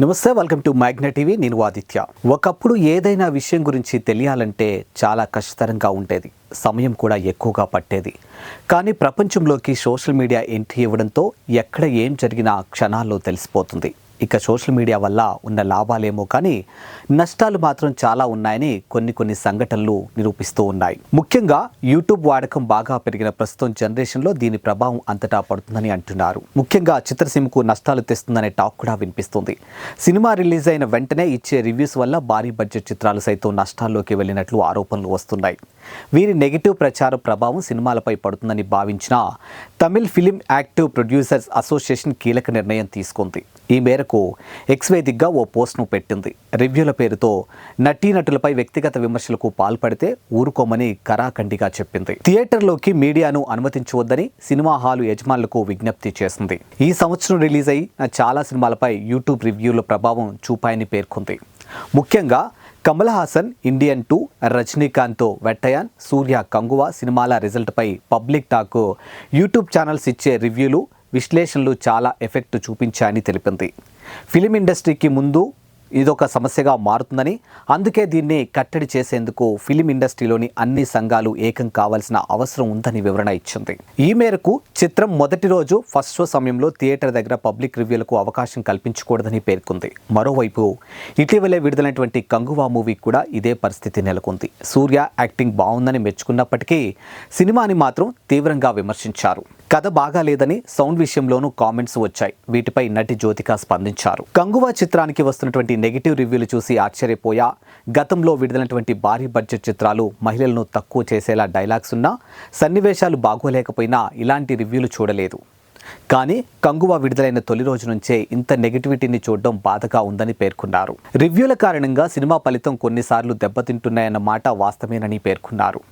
నమస్తే welcome to Magna TV. నేను ఆదిత్య. ఒకప్పుడు ఏదైనా విషయం గురించి తెలియాలంటే చాలా కష్టతరంగా ఉండేది. సమయం కూడా ఎక్కువగా పట్టేది. కానీ ప్రపంచంలోకి సోషల్ మీడియా ఎంట్రీ ఇవ్వడంతో ఎక్కడ ఏం జరిగినా క్షణాల్లో తెలిసిపోతుంది. ఇక సోషల్ మీడియా వల్ల ఉన్న లాభాలేమో కానీ నష్టాలు మాత్రం చాలా ఉన్నాయని కొన్ని కొన్ని సంఘటనలు నిరూపిస్తూ ఉన్నాయి. ముఖ్యంగా యూట్యూబ్ వాడకం బాగా పెరిగిన ప్రస్తుతం జనరేషన్లో దీని ప్రభావం అంతటా పడుతుందని అంటున్నారు. ముఖ్యంగా చిత్రసీమకు నష్టాలు తెస్తుందనే టాక్ కూడా వినిపిస్తుంది. సినిమా రిలీజ్ అయిన వెంటనే ఇచ్చే రివ్యూస్ వల్ల భారీ బడ్జెట్ చిత్రాలు సైతం నష్టాల్లోకి వెళ్ళినట్లు ఆరోపణలు వస్తున్నాయి. వీరి నెగిటివ్ ప్రచార ప్రభావం సినిమాలపై పడుతుందని భావించిన Tamil film active producers association కీలక నిర్ణయం తీసుకుంది. ఈ మేరకు ఎక్స్ దిగ్గా ఓ పోస్ట్ను పెట్టింది. రివ్యూల పేరుతో నటీనటులపై వ్యక్తిగత విమర్శలకు పాల్పడితే ఊరుకోమని కరాఖండిగా చెప్పింది. థియేటర్లోకి మీడియాను అనుమతించవద్దని సినిమా హాలు యజమానులకు విజ్ఞప్తి చేసింది. ఈ సంవత్సరం రిలీజ్ అయిన చాలా సినిమాలపై యూట్యూబ్ రివ్యూల ప్రభావం చూపాయని పేర్కొంది. ముఖ్యంగా కమల్ హాసన్ ఇండియన్ టూ రజనీకాంత్తో వెట్టయాన్ సూర్య కంగువ సినిమాల రిజల్ట్పై పబ్లిక్ టాక్ యూట్యూబ్ ఛానల్స్ ఇచ్చే రివ్యూలు విశ్లేషణలు చాలా ఎఫెక్ట్ చూపించాయని తెలిపింది. ఫిలిం ఇండస్ట్రీకి ముందు ఇదొక సమస్యగా మారుతుందని అందుకే దీన్ని కట్టడి చేసేందుకు ఫిలిం ఇండస్ట్రీలోని అన్ని సంఘాలు ఏకం కావాల్సిన అవసరం ఉందని వివరణ ఇచ్చింది. ఈ మేరకు చిత్రం మొదటి రోజు ఫస్ట్ షో సమయంలో థియేటర్ దగ్గర పబ్లిక్ రివ్యూలకు అవకాశం కల్పించకూడదని పేర్కొంది. మరోవైపు ఇటీవలే విడుదలైనటువంటి కంగువా మూవీ కూడా ఇదే పరిస్థితి నెలకొంది. సూర్య యాక్టింగ్ బాగుందని మెచ్చుకున్నప్పటికీ సినిమాని మాత్రం తీవ్రంగా విమర్శించారు. కథ బాగాలేదని సౌండ్ విషయంలోనూ కామెంట్స్ వచ్చాయి. వీటిపై నటి జ్యోతిక స్పందించారు. కంగువా చిత్రానికి వస్తున్నటువంటి నెగిటివ్ రివ్యూలు చూసి ఆశ్చర్యపోయా. గతంలో విడుదలైనటువంటి భారీ బడ్జెట్ చిత్రాలు మహిళలను తక్కువ చేసేలా డైలాగ్స్ ఉన్నా సన్నివేశాలు బాగోలేకపోయినా ఇలాంటి రివ్యూలు చూడలేదు. కానీ కంగువా విడుదలైన తొలి రోజు నుంచే ఇంత నెగిటివిటీని చూడడం బాధగా ఉందని పేర్కొన్నారు. రివ్యూల కారణంగా సినిమా ఫలితం కొన్నిసార్లు దెబ్బతింటున్నాయన్న మాట వాస్తవేనని పేర్కొన్నారు.